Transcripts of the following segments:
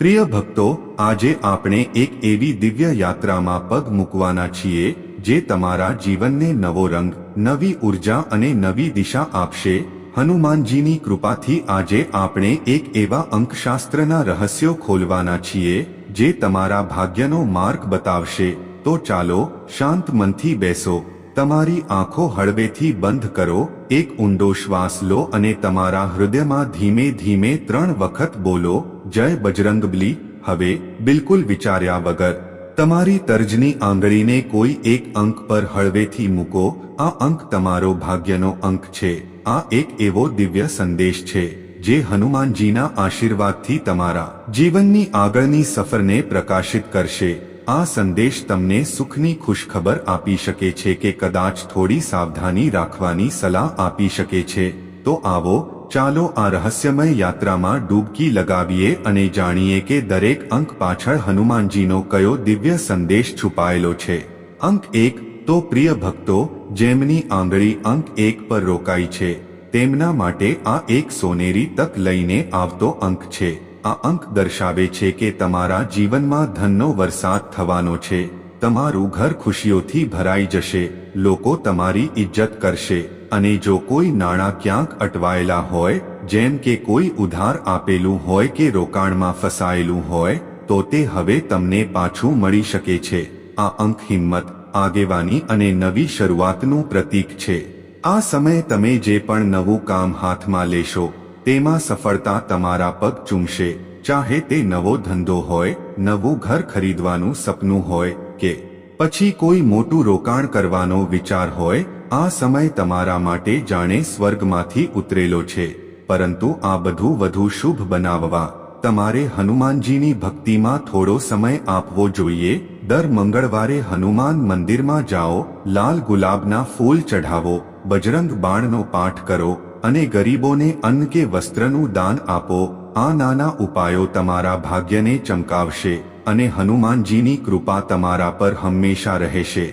પ્રિય ભક્તો, આજે આપણે એક એવી દિવ્ય યાત્રામાં પગ મૂકવાના છીએ, જે તમારા જીવનને નવો રંગ, નવી ઊર્જા અને નવી દિશા આપશે. હનુમાનજીની કૃપાથી આજે આપણે એક એવા અંકશાસ્ત્રના રહસ્યો ખોલવાના છીએ, જે તમારા ભાગ્યનો માર્ગ બતાવશે. તો ચાલો, શાંત મનથી બેસો. તમારી આંખો હળવેથી બંધ કરો. એક ઊંડો શ્વાસ લો અને તમારા હૃદયમાં ધીમે ધીમે ત્રણ વખત બોલો. જય બજરંગબલી હવે બિલકુલ વિચાર્યા વગર, તમારી તર્જની આંગળીને કોઈ એક અંક પર હળવેથી મૂકો, આ અંક તમારો ભાગ્યનો અંક છે, આ એક એવો દિવ્ય સંદેશ છે, જે હનુમાનજીના આશીર્વાદથી તમારા જીવનની આગળની સફરને પ્રકાશિત કરશે, આ સંદેશ તમને સુખની ખુશખબર આપી શકે છે કે કદાચ થોડી સાવધાની રાખવાની સલાહ આપી શકે છે, તો આવો ચાલો આ રહસ્યમય યાત્રામાં ડૂબકી લગાવીએ અને જાણીએ કે દરેક અંક પાછળ હનુમાનજીનો કયો દિવ્ય સંદેશ છુપાયેલો છે. અંક એક, તો પ્રિય ભક્તો, જેમની આંગળી અંક એક પર રોકાઈ છે, તેમના માટે આ એક સોનેરી તક લઈને આવતો અંક છે. આ અંક દર્શાવે છે કે તમારા જીવનમાં ધનનો વરસાદ થવાનો છે. તમારું ઘર ખુશીઓથી ભરાઈ જશે, લોકો તમારી ઇજ્જત કરશે. અને જો કોઈ નાણાં ક્યાંક અટવાયેલા હોય, જેમ કે કોઈ ઉધાર આપેલું હોય કે રોકાણમાં ફસાયેલું હોય, તો તે હવે તમને પાછું મળી શકે છે. આ અંક હિંમત, આગેવાની અને નવી શરૂઆતનું પ્રતીક છે. આ સમયે તમે જે પણ નવું કામ હાથમાં લેશો, તેમાં સફળતા તમારા પગ ચૂમશે. ચાહે તે નવો ધંધો હોય, નવું ઘર ખરીદવાનું સપનું હોય કે પછી કોઈ મોટું રોકાણ કરવાનો વિચાર હોય આ સમય તમારા માટે જાણે સ્વર્ગમાંથી ઉતરેલો છે, પરંતુ આ બધું વધુ શુભ બનાવવા. તમારે હનુમાનજીની ભક્તિમાં થોડો સમય આપવો જોઈએ, દર મંગળવારે હનુમાન મંદિરમાં જાઓ, લાલ ગુલાબના ફૂલ ચઢાવો, બજરંગ બાણનો પાઠ કરો, અને ગરીબોને અન્ન કે વસ્ત્રનું દાન આપો. આ નાના ઉપાયો તમારા ભાગ્યને ચમકાવશે, અને હનુમાનજીની કૃપા તમારા પર હંમેશા રહેશે.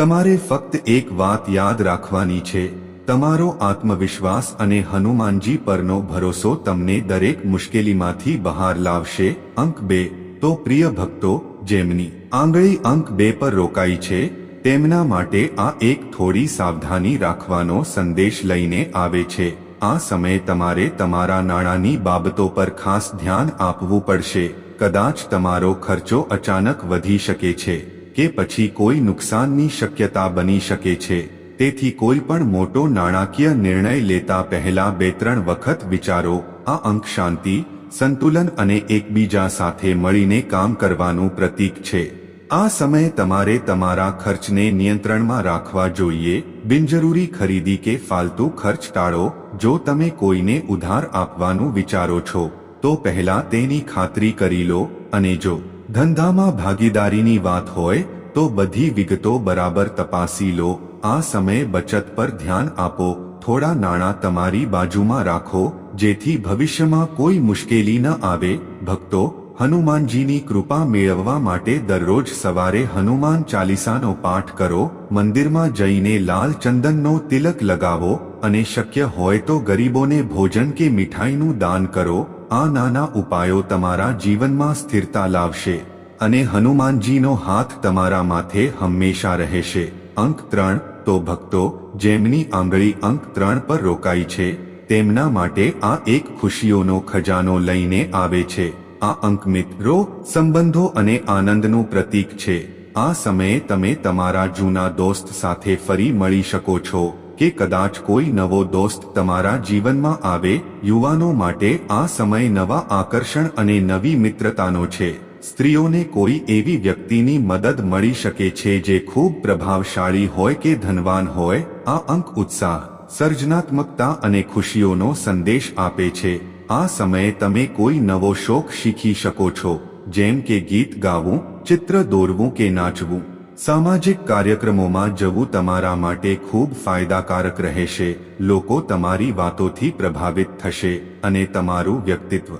તમારે ફક્ત એક વાત યાદ રાખવાની છે, તમારો આત્મવિશ્વાસ અને હનુમાનજી પરનો ભરોસો તમને દરેક મુશ્કેલીમાંથી બહાર લાવશે. અંક બે, તો પ્રિય ભક્તો, જેમની આંગળી અંક બે પર રોકાઈ છે, તેમના માટે આ એક થોડી સાવધાની રાખવાનો સંદેશ લઈને આવે છે. આ સમયે તમારે તમારા નાણાંની બાબતો પર ખાસ ધ્યાન આપવું પડશે. કદાચ તમારો ખર્ચો અચાનક વધી શકે છે. કે પછી કોઈ નુકસાનની શક્યતા બની શકે છે. તેથી કોઈ પણ મોટો નાણાકીય નિર્ણય લેતા પહેલા બે ત્રણ વખત વિચારો, આ અંક શાંતિ, સંતુલન અને એકબીજા સાથે મળીને કામ કરવાનું પ્રતીક છે. આ સમયે તમારે તમારા ખર્ચને નિયંત્રણમાં રાખવા જોઈએ, બિનજરૂરી ખરીદી કે ફાલતુ ખર્ચ ટાળો, જો તમે કોઈને ઉધાર આપવાનું વિચારો છો, તો પહેલા તેની ખાતરી કરી લો અને જો ધંધામાં ભાગીદારીની વાત હોય તો બધી વિગતો બરાબર તપાસી લો. આ સમયે બચત પર ધ્યાન આપો. થોડા નાણાં તમારી બાજુમાં રાખો, જેથી ભવિષ્યમાં કોઈ મુશ્કેલી ન આવે. ભક્તો, હનુમાનજીની કૃપા મેળવવા માટે દરરોજ સવારે હનુમાન ચાલીસાનો પાઠ કરો. મંદિરમાં જઈને લાલ ચંદનનો તિલક લગાવો અને શક્ય હોય તો ગરીબોને ભોજન કે મીઠાઈનું દાન કરો. આ નાના ઉપાયો તમારા જીવનમાં સ્થિરતા લાવશે અને હનુમાનજીનો હાથ તમારા માથે હંમેશા રહેશે. અંક ત્રણ, તો ભક્તો, જેમની આંગળી અંક ત્રણ પર રોકાઈ છે, તેમના માટે આ એક ખુશીઓનો ખજાનો લઈને આવે છે. આ અંક મિત્રો, સંબંધો અને આનંદનું પ્રતીક છે. આ સમયે તમે તમારા જૂના દોસ્ત સાથે ફરી મળી શકો છો. કે કદાચ કોઈ નવો દોસ્ત તમારા જીવનમાં આવે, યુવાનો માટે આ સમય નવા આકર્ષણ અને નવી મિત્રતાનો છે. સ્ત્રીઓને કોઈ એવી વ્યક્તિની મદદ મળી શકે છે જે ખૂબ પ્રભાવશાળી હોય કે ધનવાન હોય, આ અંક ઉત્સાહ, સર્જનાત્મકતા અને ખુશીઓનો સંદેશ આપે છે. આ સમયે તમે કોઈ નવો શોખ શીખી શકો છો, જેમ કે ગીત ગાવું, ચિત્ર દોરવું કે નાચવું. સામાજિક કાર્યક્રમોમાં જવું તમારા માટે ખૂબ ફાયદાકારક રહેશે, લોકો તમારી વાતોથી પ્રભાવિત થશે અને તમારું વ્યક્તિત્વ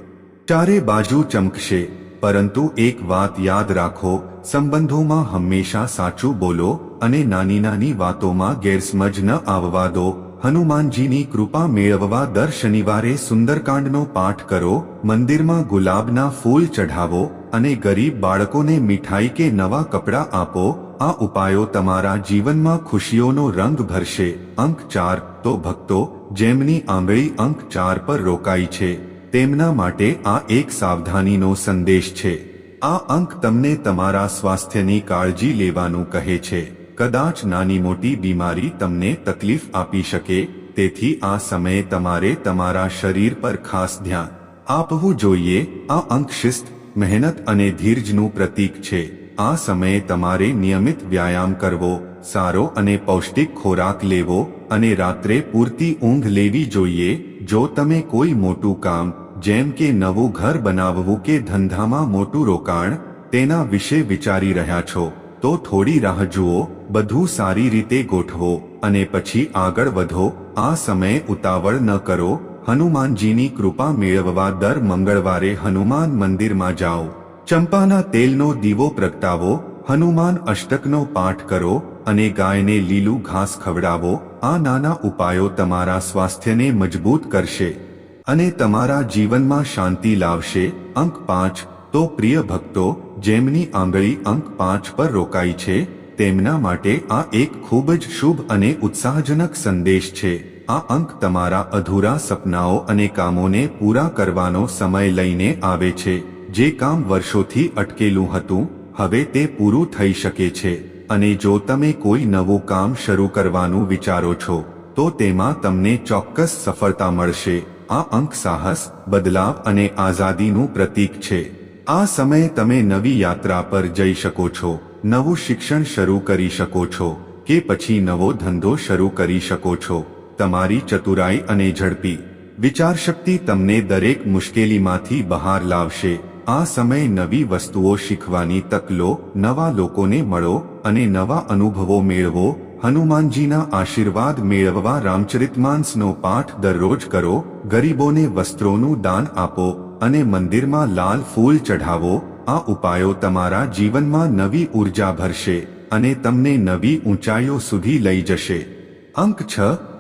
ચારે બાજુ ચમકશે, પરંતુ એક વાત યાદ રાખો, સંબંધોમાં હંમેશા સાચું બોલો અને નાની નાની વાતોમાં ગેરસમજ ન આવવા દો, હનુમાનજીની કૃપા મેળવવા દર શનિવારે સુંદરકાંડનો પાઠ કરો, મંદિરમાં ગુલાબના ફૂલ ચઢાવો અને ગરીબ બાળકોને મીઠાઈ કે નવા કપડાં આપો આ ઉપાયો તમારા જીવનમાં ખુશીઓનો રંગ ભરશે. અંક ચાર, તો ભક્તો, જેમની આંગળી અંક ચાર પર રોકાઈ છે, તેમના માટે આ એક સાવધાનીનો સંદેશ છે. આ અંક તમને તમારા સ્વાસ્થ્યની કાળજી લેવાનું કહે છે. કદાચ નાની મોટી બીમારી તમને તકલીફ આપી શકે, તેથી આ સમયે તમારે તમારા શરીર પર ખાસ ધ્યાન આપવું જોઈએ. આ અંક શિસ્ત, મહેનત અને ધીરજનું પ્રતીક છે. આ સમયે તમારે નિયમિત વ્યાયામ કરવો, સારો અને પૌષ્ટિક ખોરાક લેવો અને રાત્રે પૂરતી ઊંઘ લેવી જોઈએ. જો તમે કોઈ મોટું કામ, જેમ કે નવું ઘર બનાવવું કે ધંધામાં મોટું રોકાણ, તેના વિશે વિચારી રહ્યા છો, તો થોડી રાહ જુઓ, બધું સારી રીતે ગોઠવો અને પછી આગળ વધો. આ સમયે ઉતાવળ ન કરો, હનુમાનજીની કૃપા મેળવવા દર મંગળવારે હનુમાન મંદિરમાં જાઓ. ચંપાના તેલનો દીવો પ્રગટાવો, હનુમાન અષ્ટકનો પાઠ કરો અને ગાયને લીલું ઘાસ ખવડાવો, આ નાના ઉપાયો તમારા સ્વાસ્થ્યને મજબૂત કરશે અને તમારા જીવનમાં શાંતિ લાવશે. અંક પાંચ, તો પ્રિય ભક્તો, જેમની આંગળી અંક પાંચ પર રોકાઈ છે, તેમના માટે આ એક ખૂબ જ શુભ અને ઉત્સાહજનક સંદેશ છે. આ અંક તમારા અધૂરા સપનાઓ અને કામોને પૂરા કરવાનો સમય લઈને આવે છે. જે કામ વર્ષોથી અટકેલું હતું, હવે તે પૂરું થઈ શકે છે. અને જો તમે કોઈ નવું કામ શરૂ કરવાનું વિચારો છો, તો તેમાં તમને ચોક્કસ સફળતા મળશે. આ અંક સાહસ, બદલાવ અને આઝાદીનું પ્રતીક છે. આ સમયે તમે નવી યાત્રા પર જઈ શકો છો, નવું શિક્ષણ શરૂ કરી શકો છો, કે પછી નવો ધંધો શરૂ કરી શકો છો. તમારી ચતુરાઈ અને ઝડપી વિચારશક્તિ તમને દરેક મુશ્કેલીમાંથી બહાર લાવશે. આ સમય નવી વસ્તુઓ શીખવાની તક લો, નવા લોકોને મળો અને નવા અનુભવો મેળવો, હનુમાનજીના આશીર્વાદ મેળવવા રામચરિતમાંસનો પાઠ દરરોજ કરો, ગરીબોને વસ્ત્રોનું દાન આપો અને મંદિરમાં લાલ ફૂલ ચઢાવો, આ ઉપાયો તમારા જીવનમાં નવી ઊર્જા ભરશે અને તમને નવી ઊંચાઈઓ સુધી લઈ જશે. અંક છ,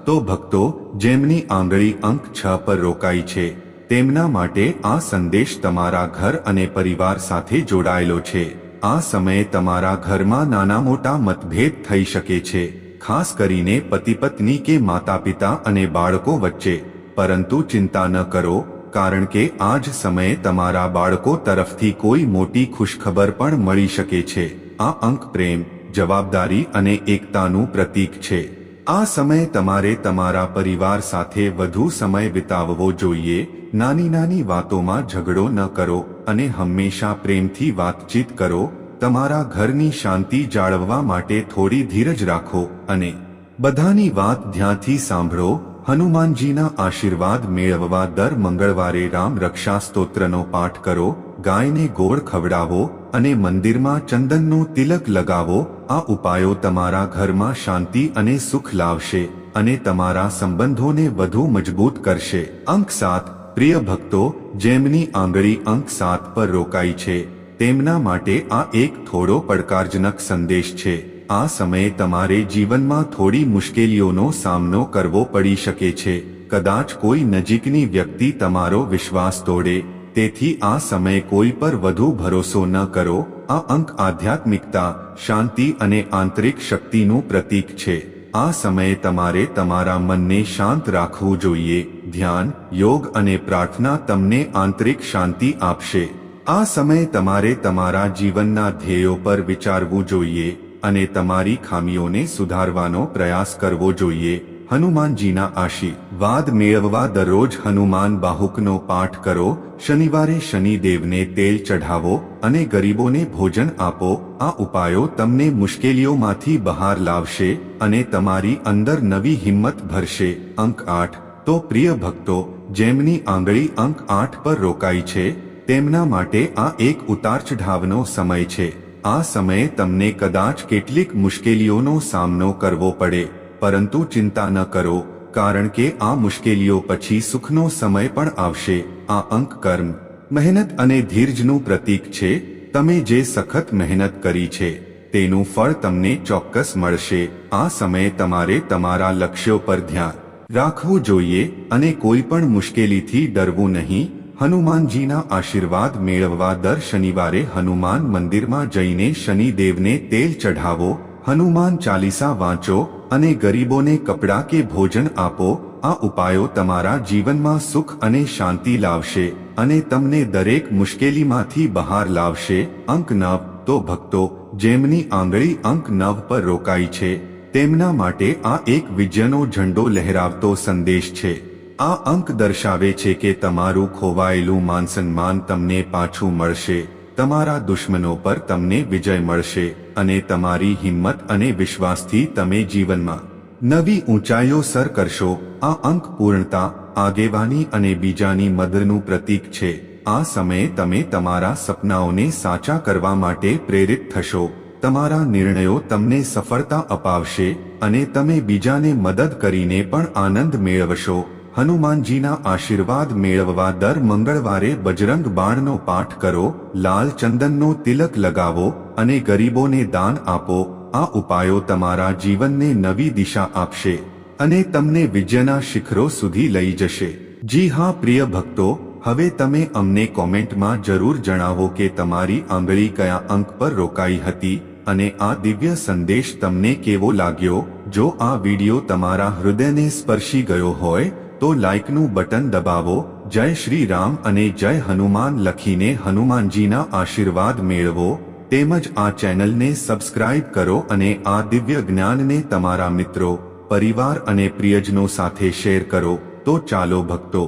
તો ભક્તો, જેમની આંગળી અંક છ પર રોકાઈ છે. તેમના માટે આ સંદેશ તમારા ઘર અને પરિવાર સાથે જોડાયેલો છે. આ સમયે તમારા ઘરમાં નાના મોટા મતભેદ થઈ શકે છે, ખાસ કરીને પતિ પત્ની કે માતા પિતા અને બાળકો વચ્ચે. પરંતુ ચિંતા ન કરો, કારણ કે આ જ સમયે તમારા બાળકો તરફથી કોઈ મોટી ખુશખબર પણ મળી શકે છે. આ અંક પ્રેમ, જવાબદારી અને એકતાનું પ્રતીક છે. આ સમયે તમારે તમારા પરિવાર સાથે વધુ સમય વિતાવવો જોઈએ, નાની નાની વાતોમાં ઝઘડો ન કરો અને હંમેશા પ્રેમથી વાતચીત કરો, તમારા ઘરની શાંતિ જાળવવા માટે થોડી ધીરજ રાખો અને બધાની વાત ધ્યાનથી સાંભળો, હનુમાનજીના આશીર્વાદ મેળવવા દર મંગળવારે રામ રક્ષા સ્તોત્રનો પાઠ કરો ગાયને ગોળ ખવડાવો અને મંદિરમાં ચંદનનું તિલક લગાવો. આ ઉપાયો તમારા ઘરમાં શાંતિ અને સુખ લાવશે અને તમારા સંબંધોને વધુ મજબૂત કરશે. અંક સાત. પ્રિય ભક્તો, જેમની આંગળી અંક સાત પર રોકાઈ છે, તેમના માટે આ એક થોડો પડકારજનક સંદેશ છે. આ સમયે તમારે જીવનમાં થોડી મુશ્કેલીઓનો સામનો કરવો પડી શકે છે. કદાચ કોઈ નજીકની વ્યક્તિ તમારો વિશ્વાસ તોડે. તેથી આ સમયે કોઈ પર વધુ ભરોસો ન કરો. આ અંક આધ્યાત્મિકતા, શાંતિ અને આંતરિક શક્તિનું પ્રતીક છે. આ સમયે તમારે તમારા મનને શાંત રાખવું જોઈએ. ધ્યાન, યોગ અને પ્રાર્થના તમને આંતરિક શાંતિ આપશે. આ સમયે તમારે તમારા જીવનના ધ્યેયો પર વિચારવું જોઈએ અને તમારી ખામીઓને સુધારવાનો પ્રયાસ કરવો જોઈએ. હનુમાનજીના આશીર્વાદ મેળવવા દરરોજ હનુમાન બાહુકનો પાઠ કરો, શનિવારે શનિદેવને તેલ ચઢાવો અને ગરીબોને ભોજન આપો, આ ઉપાયો તમને મુશ્કેલીઓમાંથી બહાર લાવશે અને તમારી અંદર નવી હિંમત ભરશે. અંક આઠ, તો પ્રિય ભક્તો, જેમની આંગળી અંક આઠ પર રોકાઈ છે, તેમના માટે આ એક ઉતાર ચઢાવનો સમય છે. આ સમયે તમને કદાચ કેટલીક મુશ્કેલીઓનો સામનો કરવો પડે. પરંતુ ચિંતા ન કરો, કારણ કે આ મુશ્કેલીઓ પછી સુખનો સમય પણ આવશે. આ અંક કર્મ, મહેનત અને ધીરજનું પ્રતીક છે. તમે જે સખત મહેનત કરી છે, તેનું ફળ તમને ચોક્કસ મળશે. આ સમયે તમારે તમારા લક્ષ્યો પર ધ્યાન રાખવું જોઈએ અને કોઈ પણ મુશ્કેલીથી ડરવું નહીં. હનુમાનજીના આશીર્વાદ મેળવવા દર શનિવારે હનુમાન મંદિરમાં જઈને શનિદેવને તેલ ચઢાવો. હનુમાન ચાલીસા વાંચો અને ગરીબોને કપડાં કે ભોજન આપો, આ ઉપાયો તમારા જીવનમાં સુખ અને શાંતિ લાવશે અને તમને દરેક મુશ્કેલીમાંથી બહાર લાવશે. અંક નવ, તો ભક્તો, જેમની આંગળી અંક નવ પર રોકાઈ છે, તેમના માટે આ એક વિજયનો ઝંડો લહેરાવતો સંદેશ છે. આ અંક દર્શાવે છે કે તમારું ખોવાયેલું માનસન્માન તમને પાછું મળશે. તમારા દુશ્મનો પર તમને વિજય મળશે અને તમારી હિંમત અને વિશ્વાસથી તમે જીવનમાં નવી ઊંચાઈઓ સર કરશો. આ અંક પૂર્ણતા, આગેવાની અને બીજાની મદદનું પ્રતીક છે. આ સમયે તમે તમારા સપનાઓને સાચા કરવા માટે પ્રેરિત થશો. તમારા નિર્ણયો તમને સફળતા અપાવશે અને તમે બીજાને મદદ કરીને પણ આનંદ મેળવશો. હનુમાનજીના આશીર્વાદ મેળવવા દર મંગળવારે બજરંગ બાણનો પાઠ કરો, લાલ ચંદનનો તિલક લગાવો અને ગરીબોને દાન આપો. આ ઉપાયો તમારા જીવનને નવી દિશા આપશે અને તમને વિજયના શિખરો સુધી લઈ જશે. જી હા, પ્રિય ભક્તો, હવે તમે અમને કોમેન્ટમાં જરૂર જણાવો કે તમારી આંગળી કયા અંક પર રોકાઈ હતી અને આ દિવ્ય સંદેશ તમને કેવો લાગ્યો? જો આ વિડિયો તમારા હૃદયને સ્પર્શી ગયો હોય તો લાઇકનું બટન દબાવો, જય શ્રી રામ અને જય હનુમાન લખીને હનુમાનજીના આશીર્વાદ મેળવો, તેમજ આ ચેનલને સબસ્ક્રાઇબ કરો અને આ દિવ્ય જ્ઞાનને તમારા મિત્રો, પરિવાર અને પ્રિયજનો સાથે શેર કરો, તો ચાલો ભક્તો,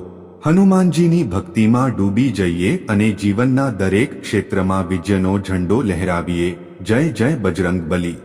હનુમાનજીની ભક્તિમાં ડૂબી જઈએ અને જીવનના દરેક ક્ષેત્રમાં વિજયનો ઝંડો લહેરાવીએ, જય જય બજરંગ બલી